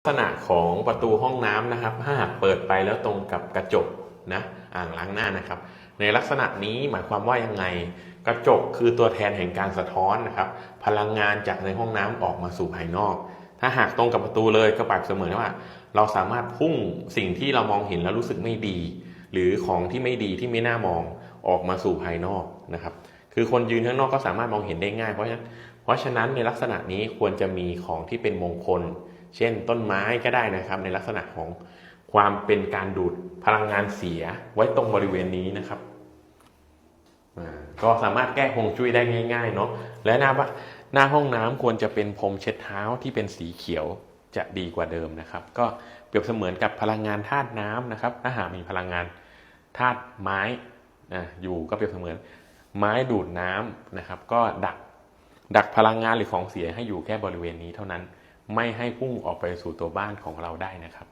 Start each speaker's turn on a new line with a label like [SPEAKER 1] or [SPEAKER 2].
[SPEAKER 1] ลักษณะของประตูห้องน้ำนะครับ ถ้าหากเปิดไปแล้วตรงกับกระจกนะอ่างล้างหน้านะครับ ในลักษณะนี้หมายความว่ายังไง กระจกคือตัวแทนแห่งการสะท้อนนะครับ พลังงานจากในห้องน้ำออกมาสู่ภายนอก ถ้าหากตรงกับประตูเลยก็ปรียบเสมอว่า เราสามารถพุ่งสิ่งที่เรามองเห็นแล้วรู้สึกไม่ดี หรือของที่ไม่ดีที่ไม่น่ามองออกมาสู่ภายนอกนะครับ คือคนยืนข้างนอกก็สามารถมองเห็นได้ง่าย เพราะฉะนั้นเพราะฉะนั้นในลักษณะนี้ควรจะมีของที่เป็นมงคล เช่นต้นไม้ก็ได้นะครับ ในลักษณะของความเป็นการดูดพลังงานเสียไว้ตรงบริเวณนี้นะครับก็สามารถแก้ฮวงจุ้ยได้ง่ายๆเนาะและหน้าบ้าหน้าห้องน้ำควรจะเป็นพรมเช็ดเท้าที่เป็นสีเขียวจะดีกว่าเดิมนะครับ ก็เปรียบเสมือนกับพลังงานธาตุน้ำนะครับ ถ้าหากมีพลังงานธาตุไม้อะอยู่ก็เปรียบเสมือนไม้ดูดน้ำนะครับ ก็ดักดักพลังงานหรือของเสียให้อยู่แค่บริเวณนี้เท่านั้น ไม่ให้พุ่งออกไปสู่ตัวบ้านของเราได้นะครับ